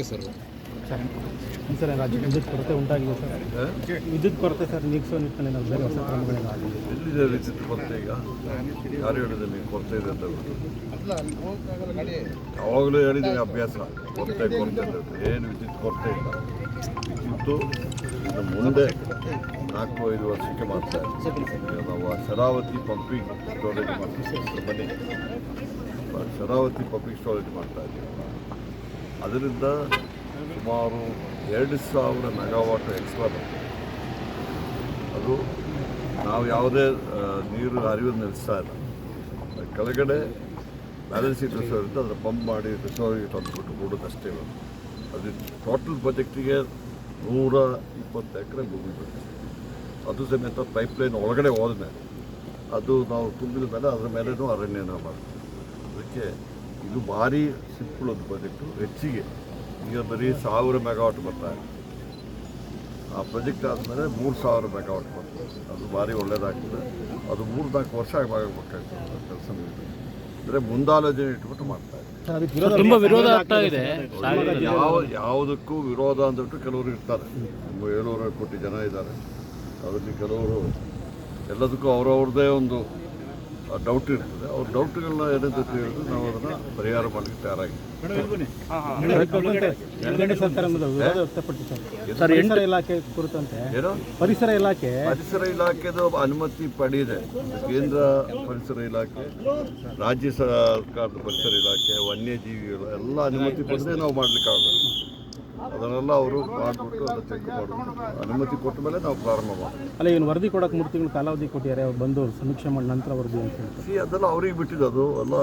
Okay sir. Sir ರಾಜ್ಯಕ್ಕೆ ವಿದ್ಯುತ್ ಕೊರತೆ ಉಂಟಾಗಿದೆ ಸರ್. ವಿದ್ಯುತ್ ಕೊರತೆ ಸರ್ ನೀಗಿಸೋ ನಿಟ್ಟಿನಲ್ಲಿ ನಾವು ಬೇರೆ ಹೊಸ ಕ್ರಮಗಳೇನಾಗಿದೆ ಎಲ್ಲಿದೆ ವಿದ್ಯುತ್ ಕೊರತೆ ಈಗ? ಯಾರು ಹೇಳಿದೆ ನೀವು ಕೊರತೆ ಇದೆ ಅಂತ ಯಾವಾಗಲೂ ಹೇಳಿದ್ದೀನಿ ಅಭ್ಯಾಸ. ಕೊರತೆ ಕೊರತೆ ಅಂತ ಏನು ವಿದ್ಯುತ್ ಕೊರತೆ ಇಲ್ಲ. ವಿದ್ಯುತ್ತು ಮುಂದೆ ನಾಲ್ಕು ಐದು ವರ್ಷಕ್ಕೆ ಮಾಡ್ತಾ ಈಗ ನಾವು ಆ ಶರಾವತಿ ಪಂಪಿಂಗ್ ಸ್ಟೋರೇಜ್ ಮಾಡ್ತೀವಿ ಬನ್ನಿ. ಶರಾವತಿ ಪಂಪಿಂಗ್ ಸ್ಟೋರೇಜ್ ಮಾಡ್ತಾ ಇದ್ದೀವಿ. ಅದರಿಂದ ಸುಮಾರು ಎರಡು ಸಾವಿರ ಮೆಗಾವಾಟ್ ಎಕ್ಸ್ಟ್ರಾ ಅದು ನಾವು ಯಾವುದೇ ನೀರು ಹರಿವು ನಿಲ್ಲಿಸ್ತಾ ಇಲ್ಲ. ಕೆಳಗಡೆ ಬ್ಯಾಲೆನ್ಸ್ ರಿಸರ್ವ್ ಇರುತ್ತೆ ಅದನ್ನು ಪಂಪ್ ಮಾಡಿ ರಿಸರ್ವ್ಗೆ ತಂದುಬಿಟ್ಟು ಕೊಡೋದಷ್ಟೇ ಅದು ಟೋಟಲ್ ಪ್ರಾಜೆಕ್ಟಿಗೆ ನೂರ ಇಪ್ಪತ್ತು ಎಕರೆ ಭೂಮಿ ಬರುತ್ತೆ. ಅದು ಸಮೇತ ಪೈಪ್ಲೈನ್ ಒಳಗಡೆ ಹೋದ್ಮೇಲೆ ಅದು ನಾವು ತುಂಬಿದ ಮೇಲೆ ಅದರ ಮೇಲೇನೂ ಅರಣ್ಯನ ಮಾಡ್ತೀವಿ. ಅದಕ್ಕೆ ಇದು ಭಾರಿ ಸಿಂಪಲ್ ಒಂದು ಪ್ರಾಜೆಕ್ಟು ಹೆಚ್ಚಿಗೆ. ಈಗ ಬರೀ ಸಾವಿರ ಮೆಗಾವಾಟ್ ಬರ್ತಾ ಇದೆ. ಆ ಪ್ರಾಜೆಕ್ಟ್ ಆದಮೇಲೆ ಮೂರು ಸಾವಿರ ಮೆಗಾವಾಟ್ ಬರ್ತದೆ ಅದು ಭಾರಿ ಒಳ್ಳೆಯದಾಗ್ತದೆ ಅದು ಮೂರು ನಾಲ್ಕು ವರ್ಷ ಆಗಬೇಕಾಗ್ತದೆ ಕೆಲಸ ಅಂದರೆ ಮುಂದಾಲೋಚನೆ ಇಟ್ಬಿಟ್ಟು ಮಾಡ್ತಾ ಅದಕ್ಕೆ ವಿರೋಧ ತುಂಬ ವಿರೋಧ ಆಗ್ತಾ ಇದೆ. ಯಾವ ಯಾವುದಕ್ಕೂ ವಿರೋಧ ಅಂದ್ಬಿಟ್ಟು ಕೆಲವರು ಇರ್ತಾರೆ. ನಮ್ಮ ಏಳುವರೆ ಕೋಟಿ ಜನ ಇದ್ದಾರೆ. ಅದರಲ್ಲಿ ಕೆಲವರು ಎಲ್ಲದಕ್ಕೂ ಅವರವ್ರದ್ದೇ ಒಂದು ಡೌಟ್ ಇರ್ತದೆ. ಅವ್ರ ಡೌಟ್ಗಳನ್ನ ಏನಂತ ಹೇಳಿದ್ರೆ ನಾವು ಅದನ್ನ ಪರಿಹಾರ ಮಾಡಲಿಕ್ಕೆ ತಯಾರಾಗಿದೆ ಇಲಾಖೆ ಕುರಿತಂತೆ. ಪರಿಸರ ಇಲಾಖೆ? ಪರಿಸರ ಇಲಾಖೆದು ಅನುಮತಿ ಪಡೆದಿದೆ ಕೇಂದ್ರ ಪರಿಸರ ಇಲಾಖೆ ರಾಜ್ಯ ಸರ್ಕಾರದ ಪರಿಸರ ಇಲಾಖೆ ವನ್ಯಜೀವಿಗಳು ಎಲ್ಲ ಅನುಮತಿ ಪಡೆದೇ ನಾವು ಮಾಡಲಿಕ್ಕಾಗಲ್ಲ. ಅದನ್ನೆಲ್ಲ ಅವರು ಮಾಡಿಬಿಟ್ಟು ಅದನ್ನು ಚೆಕ್ ಮಾಡಿಬಿಟ್ಟು ಅನುಮತಿ ಕೊಟ್ಟ ಮೇಲೆ ನಾವು ಪ್ರಾರಂಭ ಮಾಡ್ತೀವಿ ಅಲ್ಲ ಏನು ವರದಿ ಕೊಡೋಕೆ ಮೂರು ತಿಂಗಳು ಕಾಲಾವಧಿ ಕೊಟ್ಟಿದ್ದಾರೆ ಅವ್ರು ಬಂದು ಸಮೀಕ್ಷೆ ಮಾಡಿ ನಂತರ ವರದಿ ಅಂತ ಹೇಳ್ತಾರೆ. ಸಿ ಅದೆಲ್ಲ ಅವ್ರಿಗೆ ಬಿಟ್ಟಿದ್ದು ಅದು. ಎಲ್ಲ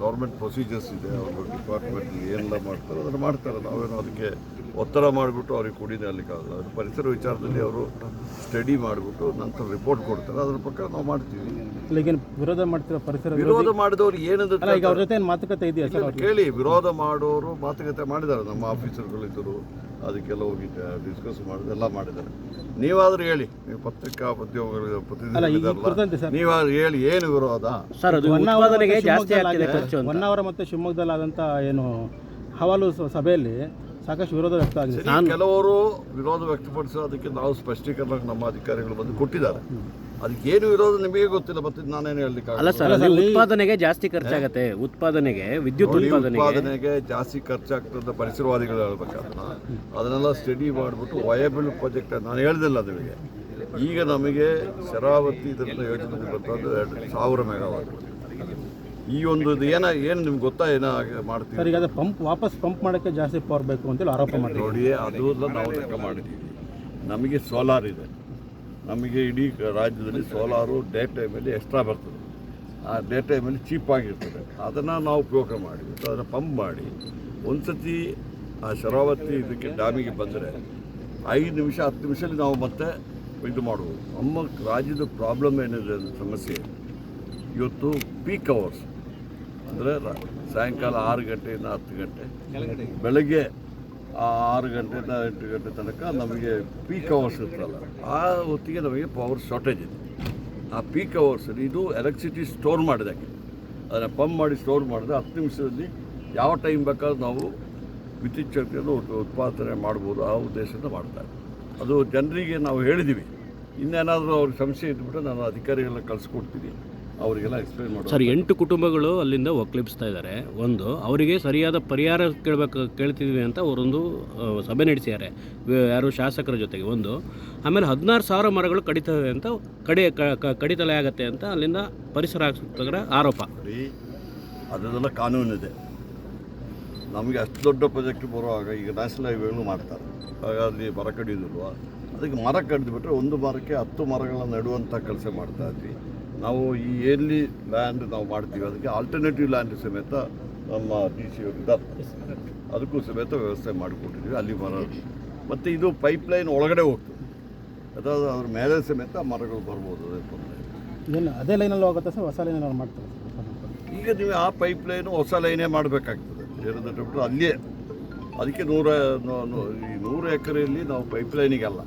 ಗೌರ್ಮೆಂಟ್ ಪ್ರೊಸೀಜರ್ಸ್ ಇದೆ ಅವ್ರ ಡಿಪಾರ್ಟ್ಮೆಂಟ್ ಏನೆಲ್ಲ ಮಾಡ್ತಾರೆ ಅದನ್ನು ಮಾಡ್ತಾರೆ. ನಾವೇನು ಅದಕ್ಕೆ ಒತ್ತಡ ಮಾಡಿಬಿಟ್ಟು ಅವ್ರಿಗೆ ಕೊಡಿದೆ ಅಲ್ಲಿಕ್ಕಾಗಲ್ಲ ಅದು ಪರಿಸರ ವಿಚಾರದಲ್ಲಿ ಅವರು ಸ್ಟಡಿ ಮಾಡಿಬಿಟ್ಟು ನಂತರ ರಿಪೋರ್ಟ್ ಕೊಡ್ತಾರೆ. ಅದ್ರ ಪ್ರಕಾರ ನಾವು ಮಾಡ್ತೀವಿ. ಅಲ್ಲ ಈಗೇನು ವಿರೋಧ ಮಾಡ್ತಿರೋ ಪರಿಸರ ವಿರೋಧಿ- ಮಾಡಿದವ್ರು ಅಲ್ಲ ಈಗ ಅವ್ರ ಜೊತೆ ಮಾತುಕತೆ ಇದೆಯಾ ಕೇಳಿ ವಿರೋಧ ಮಾಡೋರು ಮಾತುಕತೆ ಮಾಡಿದ್ದಾರೆ. ನಮ್ಮ ಆಫೀಸರ್ಗಳಿದ್ದರು ಅದಕ್ಕೆಲ್ಲ ಹೋಗಿ ಡಿಸ್ಕಸ್ ಮಾಡಿದ ಎಲ್ಲ ಮಾಡಿದ್ದಾರೆ. ನೀವಾದ್ರೂ ಹೇಳಿ ನೀವು ಪತ್ರಿಕಾ ಪ್ರತಿಯೊಬ್ಬರು ಪ್ರತಿನಿಧಿ ನೀವಾದ್ರೂ ಹೇಳಿ ಏನು ವಿರೋಧ ಸರ್ ಅದು ಹೊನ್ನಾವರ ಉತ್ಪಾದನೆಗೆ ಜಾಸ್ತಿ ಆಗಿದೆ. ಖರ್ಚು ಅಂತ. ಹೊನ್ನಾವರ ಮತ್ತು ಶಿವಮೊಗ್ಗದಲ್ಲಿ ಆದಂಥ ಏನು ಹವಾಲು ಸಭೆಯಲ್ಲಿ ಸಾಕಷ್ಟು ವಿರೋಧ ವ್ಯಕ್ತ ಆಗಿದೆ ಕೆಲವರು ವಿರೋಧ ವ್ಯಕ್ತಪಡಿಸೋದಕ್ಕೆ ನಾವು ಸ್ಪಷ್ಟೀಕರಣ ನಮ್ಮ ಅಧಿಕಾರಿಗಳು ಬಂದು ಕೊಟ್ಟಿದ್ದಾರೆ. ಅದಕ್ಕೆ ಇರೋದು ವಿರೋಧ ನಿಮಗೆ ಗೊತ್ತಿಲ್ಲ ಮತ್ತೆ ನಾನೇನು ಹೇಳಲಿಕ್ಕೆ ಅಲ್ಲ ಸರ್ ಅಲ್ಲಿ ಉತ್ಪಾದನೆಗೆ ಜಾಸ್ತಿ ಖರ್ಚಾಗುತ್ತೆ. ಉತ್ಪಾದನೆಗೆ ವಿದ್ಯುತ್ ಉತ್ಪಾದನೆಗೆ. ಉತ್ಪಾದನೆಗೆ ಜಾಸ್ತಿ ಖರ್ಚಾಗ್ತದೆ ಪರಿಸರವಾದಿಗಳು ಹೇಳ್ಬೇಕಾದ್ರೆ. ಅದನ್ನೆಲ್ಲ ಸ್ಟಡಿ ಮಾಡಿಬಿಟ್ಟು ವಯಬಲ್ ಪ್ರಾಜೆಕ್ಟ್ ನಾನು ಹೇಳ್ದಿಲ್ಲ ನಿಮಗೆ ಈಗ ನಮಗೆ ಶರಾವತಿ ಇದರಿಂದ ಯೋಜನೆ ಬರ್ತದೆ ಎರಡು ಸಾವಿರ ಮೆಗಾವಾಟ್. ಈ ಒಂದು ಇದು ಏನ ಏನು ನಿಮ್ಗೆ ಗೊತ್ತಾ ಏನೋ ಮಾಡ್ತೀವಿ ಸರ್ ಈಗ ಅದು ಪಂಪ್ ವಾಪಸ್ ಪಂಪ್ ಮಾಡೋಕ್ಕೆ ಜಾಸ್ತಿ ಪವರ್ ಬೇಕು ಅಂತೇಳಿ ಆರೋಪ ಮಾಡಿ ನೋಡಿ ಅದು ಎಲ್ಲ ನಾವು ಲೆಕ್ಕ ಮಾಡಿದ್ದೀವಿ. ನಮಗೆ ಸೋಲಾರ್ ಇದೆ. ನಮಗೆ ಇಡೀ ರಾಜ್ಯದಲ್ಲಿ ಸೋಲಾರು ಡೇ ಟೈಮಲ್ಲಿ ಎಕ್ಸ್ಟ್ರಾ ಬರ್ತದೆ. ಆ ಡೇ ಟೈಮಲ್ಲಿ ಚೀಪಾಗಿರ್ತದೆ ಅದನ್ನು ನಾವು ಉಪಯೋಗ ಮಾಡಿ ಅದನ್ನು ಪಂಪ್ ಮಾಡಿ ಒಂದು ಸತಿ ಆ ಶರಾವತಿ ಇದಕ್ಕೆ ಡ್ಯಾಮಿಗೆ ಬಂದರೆ ಐದು ನಿಮಿಷ ಹತ್ತು ನಿಮಿಷದಲ್ಲಿ ನಾವು ಮತ್ತೆ ಇದು ಮಾಡ್ಬೋದು. ನಮ್ಮ ರಾಜ್ಯದ ಪ್ರಾಬ್ಲಮ್ ಏನಿದೆ ಅಂದರೆ ಸಮಸ್ಯೆ ಇವತ್ತು ಪೀಕ್ ಅವರ್ಸ್ ಅಂದರೆ ಸಾಯಂಕಾಲ ಆರು ಗಂಟೆಯಿಂದ ಹತ್ತು ಗಂಟೆ ಬೆಳಗ್ಗೆ ಆರು ಗಂಟೆಯಿಂದ ಎಂಟು ಗಂಟೆ ತನಕ ನಮಗೆ ಪೀಕ್ ಅವರ್ಸ್ ಇರ್ತಲ್ಲ ಆ ಹೊತ್ತಿಗೆ ನಮಗೆ ಪವರ್ ಶಾರ್ಟೇಜ್ ಇದೆ ಆ ಪೀಕ್ ಅವರ್ಸಲ್ಲಿ ಇದು ಎಲೆಕ್ಟ್ರಿಸಿಟಿ ಸ್ಟೋರ್ ಮಾಡಿದಾಗೆ ಅದನ್ನು ಪಂಪ್ ಮಾಡಿ ಸ್ಟೋರ್ ಮಾಡಿದ್ರೆ ಹತ್ತು ನಿಮಿಷದಲ್ಲಿ ಯಾವ ಟೈಮ್ ಬೇಕಾದ್ರೂ ನಾವು ವಿದ್ಯುತ್ ಶಕ್ತಿಯನ್ನು ಉತ್ಪಾದನೆ ಮಾಡ್ಬೋದು ಆ ಉದ್ದೇಶದಿಂದ ಮಾಡ್ತಾರೆ ಅದು ಜನರಿಗೆ ನಾವು ಹೇಳಿದ್ದೀವಿ ಇನ್ನೇನಾದರೂ ಅವ್ರಿಗೆ ಸಮಸ್ಯೆ ಇದ್ಬಿಟ್ಟು ನಾನು ಅಧಿಕಾರಿಗಳನ್ನ ಕಳಿಸ್ಕೊಡ್ತೀನಿ. ಅವರಿಗೆಲ್ಲ ಎಕ್ಸ್ಪ್ಲೈನ್ ಸರ್ ಮಾಡೋದು ಎಂಟು ಕುಟುಂಬಗಳು ಅಲ್ಲಿಂದ ಒಕ್ಲಿಪ್ಸ್ತಾ ಇದ್ದಾರೆ. ಒಂದು ಅವರಿಗೆ ಸರಿಯಾದ ಪರಿಹಾರ ಕೇಳಬೇಕು ಕೇಳ್ತಿದ್ವಿ ಅಂತ ಅವರೊಂದು ಸಭೆ ನಡೆಸಿದ್ದಾರೆ. ಯಾರು ಶಾಸಕರ ಜೊತೆಗೆ. ಒಂದು ಆಮೇಲೆ ಹದಿನಾರು ಸಾವಿರ ಮರಗಳು ಕಡಿತವೆ ಅಂತ ಕಡಿ ಕಡಿತಲೆ ಆಗತ್ತೆ ಅಂತ ಅಲ್ಲಿಂದ ಪರಿಸರ ಆಯುಕ್ತರ ಆರೋಪ. ಅದೆಲ್ಲ ಕಾನೂನಿದೆ. ನಮಗೆ ಅಷ್ಟು ದೊಡ್ಡ ಪ್ರಾಜೆಕ್ಟ್ ಬರುವಾಗ ಈಗ ನ್ಯಾಷನಲ್ ಹೈವೇಗಳು ಮಾಡ್ತಾರೆ. ಹಾಗಾಗಿ ಮರ ಕಡಿಯೋದಿಲ್ವ? ಅದಕ್ಕೆ ಮರ ಕಡಿದ್ಬಿಟ್ರೆ ಒಂದು ಮರಕ್ಕೆ ಹತ್ತು ಮರಗಳನ್ನು ನೆಡುವಂಥ ಕೆಲಸ ಮಾಡ್ತಾ ಇದ್ವಿ. ನಾವು ಈ ಎಲ್ಲಿ ಲ್ಯಾಂಡ್ ನಾವು ಮಾಡ್ತೀವಿ. ಅದಕ್ಕೆ ಆಲ್ಟರ್ನೇಟಿವ್ ಲ್ಯಾಂಡ್ ಸಮೇತ ನಮ್ಮ ಡಿ ಸಿ ಅವರು ಅದಕ್ಕೂ ಸಮೇತ ವ್ಯವಸ್ಥೆ ಮಾಡಿಕೊಟ್ಟಿದ್ವಿ ಅಲ್ಲಿ ಮರ ಮತ್ತು ಇದು ಪೈಪ್ಲೈನ್ ಒಳಗಡೆ ಹೋಗ್ತದೆ. ಅದಾದ ಅದ್ರ ಮೇಲೆ ಸಮೇತ ಮರಗಳು ಬರ್ಬೋದು ಅದೇ ತೊಂದರೆ ಇಲ್ಲ. ಅದೇ ಲೈನಲ್ಲಿ ಹೋಗುತ್ತೆ ಸರ್ ಹೊಸ ಲೈನಲ್ಲಿ ಮಾಡ್ತಾರೆ. ಈಗ ನೀವು ಆ ಪೈಪ್ ಲೈನು ಹೊಸ ಲೈನೇ ಮಾಡಬೇಕಾಗ್ತದೆ. ಏನಂತ ಹೇಳ್ಬಿಟ್ಟು ಅಲ್ಲಿಯೇ. ಅದಕ್ಕೆ ನೂರ ಈ ನೂರು ಎಕರೆಯಲ್ಲಿ ನಾವು ಪೈಪ್ ಲೈನಿಗಲ್ಲ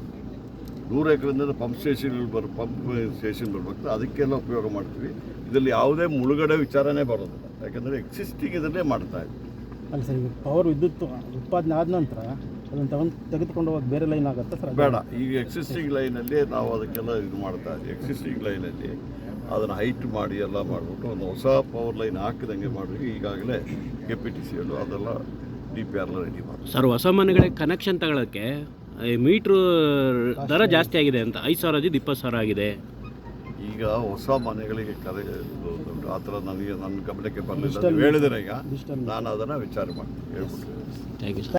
ನೂರು ಎಕರೆಯಿಂದ ಪಂಪ್ ಸ್ಟೇಷನ್ಗಳು ಬರ್ ಪಂಪ್ ಸ್ಟೇಷನ್ ಬರಬೇಕು ಅದಕ್ಕೆಲ್ಲ ಉಪಯೋಗ ಮಾಡ್ತೀವಿ. ಇದರಲ್ಲಿ ಯಾವುದೇ ಮುಳುಗಡೆ ವಿಚಾರನೇ ಬರೋದಿಲ್ಲ. ಯಾಕಂದರೆ ಎಕ್ಸಿಸ್ಟಿಂಗ್ ಇದನ್ನೇ ಮಾಡ್ತಾ ಇದ್ವಿ. ಅಲ್ಲ ಸರ್ ಈಗ ಪವರ್ ವಿದ್ಯುತ್ ಉತ್ಪಾದನೆ ಆದ ನಂತರ ಅದನ್ನು ತಗೊಂಡು ತೆಗೆದುಕೊಂಡು ಹೋಗಿ ಬೇರೆ ಲೈನ್ ಆಗುತ್ತೆ ಸರ್? ಬೇಡ. ಈಗ ಎಕ್ಸಿಸ್ಟಿಂಗ್ ಲೈನಲ್ಲಿ ನಾವು ಅದಕ್ಕೆಲ್ಲ ಇದು ಮಾಡ್ತಾ ಇದ್ದೀವಿ ಎಕ್ಸಿಸ್ಟಿಂಗ್ ಲೈನಲ್ಲಿ ಅದನ್ನು ಹೈಟ್ ಮಾಡಿ ಎಲ್ಲ ಮಾಡಿಬಿಟ್ಟು ಒಂದು ಹೊಸ ಪವರ್ ಲೈನ್ ಹಾಕಿದಂಗೆ ಮಾಡಿ ಈಗಾಗಲೇ ಕೆ ಪಿ ಟಿ ಸಿ ಎಲ್ಲು ಅದೆಲ್ಲ ಡಿ ಪಿ ಆರ್ ರೆಡಿ ಮಾಡಿ ಸರ್ ಹೊಸ ಮನೆಗಳಿಗೆ ಕನೆಕ್ಷನ್ ತಗೊಳ್ಳೋಕ್ಕೆ ಮೀಟ್ರು ದರ ಜಾಸ್ತಿ ಆಗಿದೆ ಅಂತ ಐದು ಸಾವಿರದಿಂದ ಇಪ್ಪತ್ತು ಸಾವಿರ ಆಗಿದೆ. ಈಗ ಹೊಸ ಮನೆಗಳಿಗೆ ಕರೆ ಆ ಥರ ನನಗೆ ನನ್ನ ಗಮನಕ್ಕೆ ಬರಲಿಲ್ಲ ಹೇಳಿದರೆ ಹೇಳಿದ್ರೆ ಈಗ ನಾನು ಅದನ್ನು ವಿಚಾರ ಮಾಡ್ತೀನಿ. ಹೇಳ್ಬಿಟ್ಟು. Thank you sir